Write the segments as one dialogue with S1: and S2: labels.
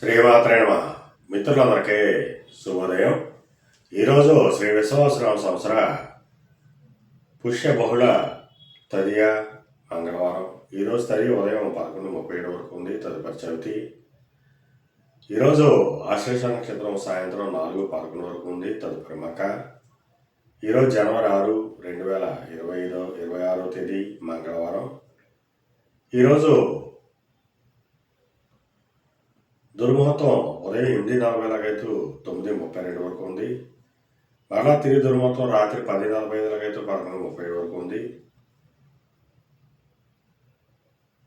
S1: శ్రీమాత్రే మిత్రులందరికీ శుభోదయం. ఈరోజు శ్రీ విశ్వాసరామ సంవత్సర పుష్య బహుళ తదియ మంగళవారం. ఈరోజు తది ఉదయం పదకొండు ముప్పై ఏడు వరకు ఉంది తదుపరి చవితి. ఈరోజు ఆశ్లేష నక్షత్రం సాయంత్రం నాలుగు పదకొండు వరకు ఉంది తదుపరి మక. ఈరోజు జనవరి ఆరు రెండు వేల ఇరవై ఐదో ఇరవై ఆరో తేదీ మంగళవారం. ఈరోజు దుర్ముహూర్తం ఉదయం ఎనిమిది నలభై లాగైతే తొమ్మిది ముప్పై రెండు వరకు ఉంది. మరలా తిరిగి దుర్ముహూర్తం రాత్రి పది నలభై ఐదు లాగైతే పదకొండు ముప్పై ఏడు వరకు ఉంది.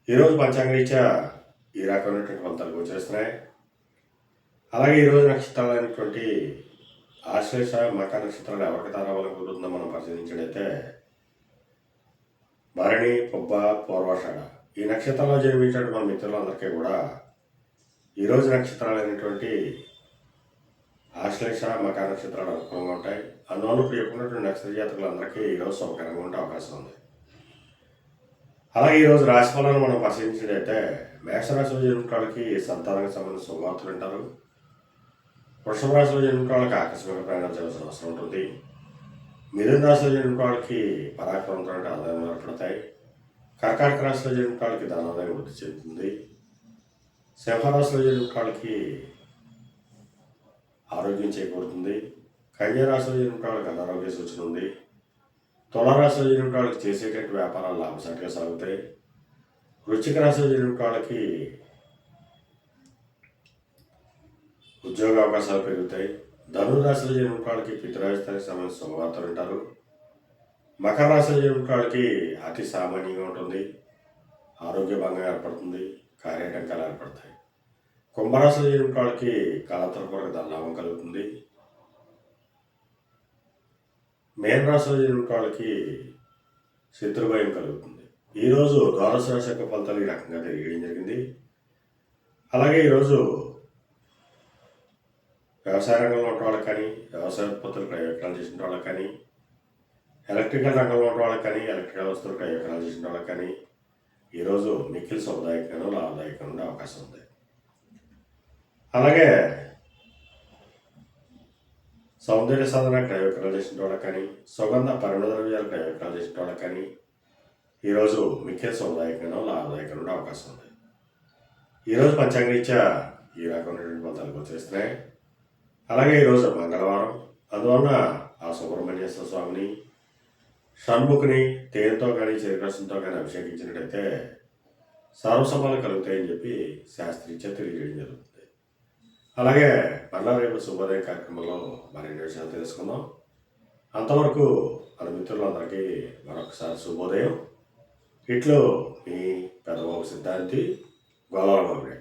S1: ఈరోజు పంచాంగరీత్యా ఈ రకమైనటువంటి ఫలితాలు వచ్చేస్తున్నాయి. అలాగే ఈరోజు నక్షత్రాలు అయినటువంటి ఆశ్లేష మక నక్షత్రాలు ఎవరికి తారావాలని కుదురుతుందో మనం పరిశీలించినట్లయితే భరణి పుబ్బ పూర్వాషాఢ ఈ నక్షత్రంలో జన్మించిన మన మిత్రులందరికీ కూడా ఈరోజు నక్షత్రాలైనటువంటి ఆశ్లేష మకర నక్షత్రాలు అనుకూలంగా ఉంటాయి. అందువల్ల ఇప్పుడు చెప్పుకున్నటువంటి నక్షత్ర జాతకులందరికీ ఈరోజు సౌకర్యంగా ఉండే అవకాశం ఉంది. అలాగే ఈరోజు రాశిఫలాన్ని మనం పరిశీలించినట్లయితే మేషరాశిలో జన్మించిన వాళ్ళకి సంతానానికి సంబంధించిన శుభవార్తలు వింటారు. వృషభ రాశిలో జన్మించిన వాళ్ళకి ఆకస్మిక ప్రయాణం చేయాల్సిన అవసరం ఉంటుంది. మిథున రాశిలో జన్మించిన వాళ్ళకి పరాక్రమంతో ఆదాయం ఏర్పడతాయి. కర్కాటక రాశిలో జన్మించిన వాళ్ళకి ధనాదాయం వృద్ధి చెందుతుంది. సింహరాశిలో జరిగిన వాళ్ళకి ఆరోగ్యం చేకూరుతుంది. కన్యారాశిలో జరిగిన వాళ్ళకి అనారోగ్య సూచన ఉంది తులరాశిలో జరిగిన వాళ్ళకి చేసేటువంటి వ్యాపారాలు లాభసాటిగా సాగుతాయి. వృశ్చిక రాశిలో జరిగిన వాళ్ళకి ఉద్యోగ అవకాశాలు పెరుగుతాయి. ధనురాశిలో జరిగిన వాళ్ళకి పితృరాజధానికి సంబంధించిన శుభవార్తలు ఉంటారు మకర రాశిలో జరిగిన వాళ్ళకి అతి సామాన్యంగా ఉంటుంది. ఆరోగ్య భంగం ఏర్పడుతుంది. కార్యకంకాలు ఏర్పడతాయి కుంభరాశి జన్మించిన వాళ్ళకి కాలతరపూర్వక ధనలాభం కలుగుతుంది. మేన రాశిలో వాళ్ళకి శత్రుభయం కలుగుతుంది. ఈరోజు ద్వాదశ రాశి యొక్క ఫలితాలు ఈ రకంగా తెలియడం జరిగింది. అలాగే ఈరోజు వ్యవసాయ రంగంలో ఉన్న వాళ్ళకి కానీ వ్యవసాయ ఉత్పత్తులు క్రయ చేసిన వాళ్ళకి కానీ ఎలక్ట్రికల్ రంగంలో ఉన్న వాళ్ళకి కానీ ఎలక్ట్రికల్ వస్తువులు క్రయ చేసిన వాళ్ళకి కానీ ఈరోజు నిఖిల్ శుభదాయకంగా లాభదాయకంగా ఉండే అవకాశం ఉంది. అలాగే సౌందర్య సాధన క్రయవిక్రయాలు చేసిన వాళ్ళకి కానీ సుగంధ పరిమళ ద్రవ్యాలు క్రయ చేసిన వాళ్ళకి కానీ ఈరోజు మిక్కిలి శుభదాయకంగా లాభదాయకంగా ఉండే అవకాశం ఉంది. ఈరోజు పంచాంగరీత్యా ఈ రకమైనటువంటి ఫలితాలకు వచ్చేస్తున్నాయి అలాగే ఈరోజు మంగళవారం అందువలన ఆ సుబ్రహ్మణ్యేశ్వర స్వామిని షణ్ముఖుని తేనెతో కానీ శ్రీకృష్ణతో కానీ అభిషేకించినట్టయితే సర్వసభలు కలుగుతాయని చెప్పి శాస్త్రీత్యా తెలియజేయడం జరుగుతుంది. అలాగే మళ్ళా రేపు శుభోదయం కార్యక్రమంలో మరిన్ని విషయాలు తెలుసుకుందాం. అంతవరకు మన మిత్రులందరికీ మరొకసారి శుభోదయం. ఇట్లు మీ పెద్దబాబు సిద్ధాంతి గోదావరి